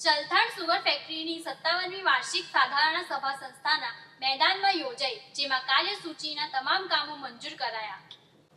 Chalthan sugar ફેક્ટરીની સત્તાવનમી વાર્ષિક સાધારણ સભા સંસ્થાના મેદાનમાં યોજાઈ, જેમાં કાર્યસૂચિના તમામ કામો મંજૂર કરાયા.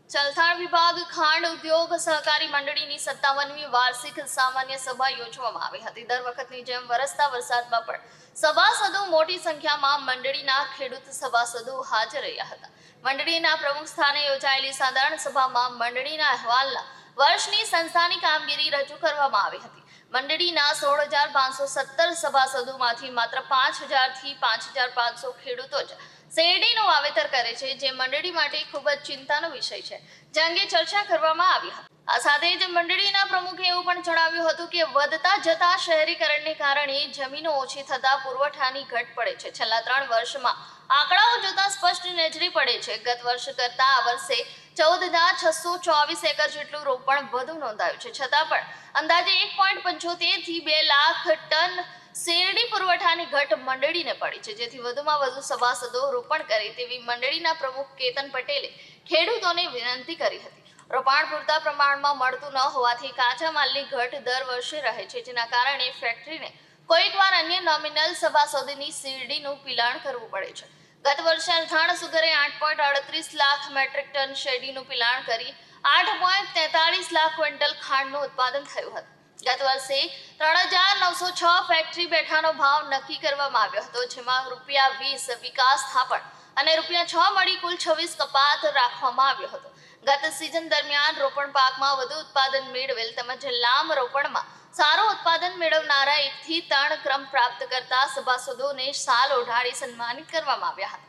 ચલથાણ વિભાગ ખાંડ ઉદ્યોગ સહકારી મંડળીની સત્તાવનમી વાર્ષિક સામાન્ય સભા યોજવામાં આવી હતી. દર વખતની જેમ વરસતા વરસાદમાં પણ સભાસદો મોટી સંખ્યામાં મંડળીના ખેડૂત સભાસદો હાજર રહ્યા હતા. મંડળીના પ્રમુખ સ્થાને યોજાયેલી સાધારણ સભામાં મંડળીના અહેવાલના વર્ષની સંસ્થાની કામગીરી રજૂ કરવામાં આવી હતી. મંડળીના સોળ હજાર પાંચસો સત્તર સભાસદોમાંથી માત્ર પાંચ હજારથી પાંચ હજાર પાંચસો ખેડૂતો જ શેરડીનું વાવેતર કરે છે, જે મંડળી માટે ખૂબ જ ચિંતાનો વિષય છે. જે અંગે ચર્ચા કરવામાં આવી હતી. આ સાથે જ મંડળીના પ્રમુખે એવું પણ જણાવ્યું હતું કે વધતા જતા શહેરીકરણને કારણે જમીનો ઓછી થતા પુરવઠાની ઘટ પડે છે. છેલ્લા ત્રણ વર્ષમાં આંકડાઓ જોતા સ્પષ્ટ નજરે પડે છે. ગત વર્ષ કરતા આ વર્ષે ચૌદ હજાર છસો ચોવીસ એકર જેટલું રોપણ વધુ નોંધાયું છે. છતાં પણ અંદાજે એક પોઈન્ટ પંચોતેરથી બે લાખ ટન શેરડી પુરવઠાની ઘટ મંડળીને પડી છે. જેથી વધુમાં વધુ સભાસદો રોપણ કરે તેવી મંડળીના પ્રમુખ કેતન પટેલે ખેડૂતોને વિનંતી કરી હતી. રોપાણ પૂરતા પ્રમાણમાં મળતું ન હોવાથી કાચા માલની ઘટ દર વર્ષે રહે છે, જેના કારણે ફેક્ટરીને કોઈકવાર અન્ય નોમિનલ સભાસદોની શેરડીનું પિલાણ કરવું પડે છે. ગત વર્ષે અથાણ સુગરે આઠ પોઈન્ટ અડત્રીસ લાખ મેટ્રિક ટન શેરડીનું પિલાણ કરી આઠ પોઈન્ટ તેતાળીસ લાખ ક્વિન્ટલ ખાંડનું ઉત્પાદન થયું હતું. ગત વર્ષે ત્રણ હજાર નવસો છ ફેક્ટરી બેઠાનો ભાવ નક્કી કરવામાં આવ્યો હતો, જેમાં રૂપિયા વીસ વિકાસ સ્થાપન અને રૂપિયા છ મળી કુલ છવ્વીસ કપાત રાખવામાં આવ્યો હતો. ગત સિઝન દરમિયાન રોપણ પાકમાં વધુ ઉત્પાદન મેળવેલ તેમજ લાંબ રોપણમાં સારું ઉત્પાદન મેળવનારા એકથી ત્રણ ક્રમ પ્રાપ્ત કરતા સભાસદોને સાલ ઓઢાડી સન્માનિત કરવામાં આવ્યા હતા.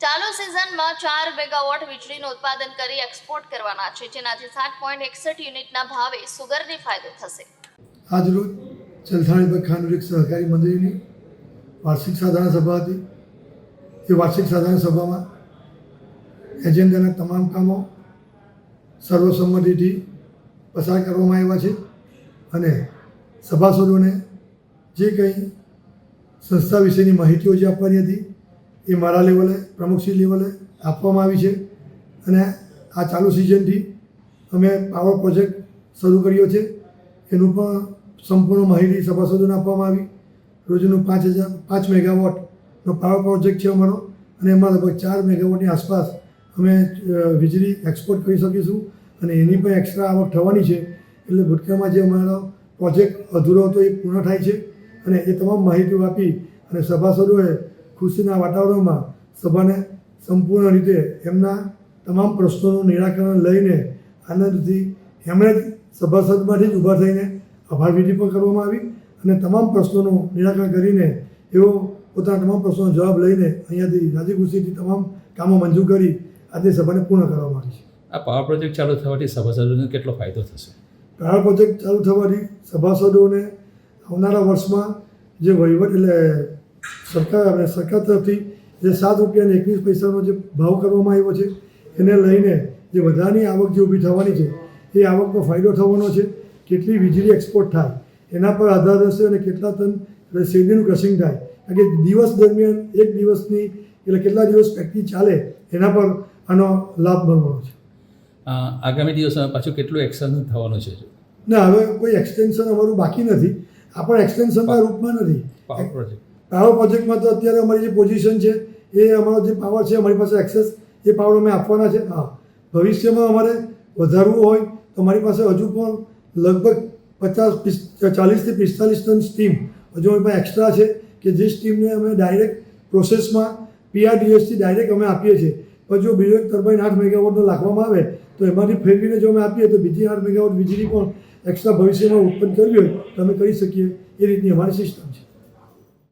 ચાલુ સિઝનમાં ચાર મેગાવોટ વીજળીનું ઉત્પાદન કરી એક્સપોર્ટ કરવાના છે, જેનાથી સાત પોઈન્ટ એકસઠ યુનિટના ભાવે સુગરને ફાયદો થશે. આજરોજ વિભાગ ખાંડ સહકારી મંડળીની વાર્ષિક સાધારણ સભા હતી. એ વાર્ષિક સાધારણ સભામાં એજન્ડાના તમામ કામો સર્વસંમતિથી પસાર કરવામાં આવ્યા છે અને સભાસદોને જે કંઈ સંસ્થા વિશેની માહિતીઓ જે આપવાની હતી, એ મારા લેવલે પ્રમુખશ્રી લેવલે આપવામાં આવી છે. અને આ ચાલુ સિઝનથી અમે પાવર પ્રોજેક્ટ શરૂ કર્યો છે. એનું પણ સંપૂર્ણ માહિતી સભાસદોને આપવામાં આવી. રોજનું પાંચ હજાર, પાંચ મેગાવોટનો પાવર પ્રોજેક્ટ છે અમારો. અને એમાં લગભગ ચાર મેગાવોટની આસપાસ અમે વીજળી એક્સપોર્ટ કરી શકીશું. અને એની પણ એક્સ્ટ્રા આવક થવાની છે. એટલે ભૂટકામાં જે અમારો પ્રોજેક્ટ અધૂરો હતો એ પૂર્ણ થાય છે અને એ તમામ માહિતીઓ આપી અને સભાસદોએ ખુશીના વાતાવરણમાં સભાને સંપૂર્ણ રીતે એમના તમામ પ્રશ્નોનું નિરાકરણ લઈને આનંદથી એમણે જ સભાસદમાંથી જ ઊભા થઈને આભાર વિધિ પણ કરવામાં આવી અને તમામ પ્રશ્નોનું નિરાકરણ કરીને એઓ પોતાના તમામ પ્રશ્નોનો જવાબ લઈને અહીંયાથી રાજી ખુશીથી તમામ કામો મંજૂર કરી આજે સભાને પૂર્ણ કરવામાં આવી છે. આ પાવર પ્રોજેક્ટ ચાલુ થવાથી સભાસદોને કેટલો ફાયદો થશે? પાવર પ્રોજેક્ટ ચાલુ થવાથી સભાસદોને આવનારા વર્ષમાં જે વહીવટ એટલે સરકાર સરકાર તરફથી જે સાત રૂપિયાને એકવીસ પૈસાનો જે ભાવ કરવામાં આવ્યો છે, એને લઈને જે વધારાની આવક જે ઊભી થવાની છે, એ આવકનો ફાયદો થવાનો છે, કેટલી વીજળી એક્સપોર્ટ થાય, એના પર આધાર રહેશે અને કેટલા ટન શેરડીનું ક્રશિંગ થાય. કારણ કે દિવસ દરમિયાન એક દિવસની એટલે કેટલા દિવસ ફેક્ટરી ચાલે, એના પર આનો લાભ મળવાનો છે. આગામી દિવસમાં પાછું કેટલું એક્શન થવાનું છે? ના હવે કોઈ એક્સટેન્શન અમારું બાકી નથી. આ પણ એક્સટેન્શનના રૂપમાં નથી. પાવર પ્રોજેક્ટ પાવર પ્રોજેક્ટમાં તો અત્યારે અમારી જે પોઝિશન છે એ અમારો જે પાવર છે અમારી પાસે એક્સેસ એ પાવર અમે આપવાના છે. હા. ભવિષ્યમાં અમારે વધારવું હોય તો અમારી પાસે હજુ પણ લગભગ પચાસ ચાલીસથી પિસ્તાલીસ ટન સ્ટીમ હજુ અમારી પાસે એક્સ્ટ્રા છે કે જે સ્ટીમને અમે ડાયરેક્ટ પ્રોસેસમાં પીઆરડીએસથી ડાયરેક્ટ અમે આપીએ છીએ. પણ જો બીજો એક ટર્બાઇન આઠ મેગાવોટનો લાખવામાં આવે તો એમાંથી ફેરવીને જો અમે આપીએ તો બીજી આઠ મેગાવોટ વીજળી પણ એક્સ્ટ્રા ભવિષ્યમાં ઉત્પન્ન કરવી હોય તો અમે કરી શકીએ એ રીતની અમારી સિસ્ટમ છે.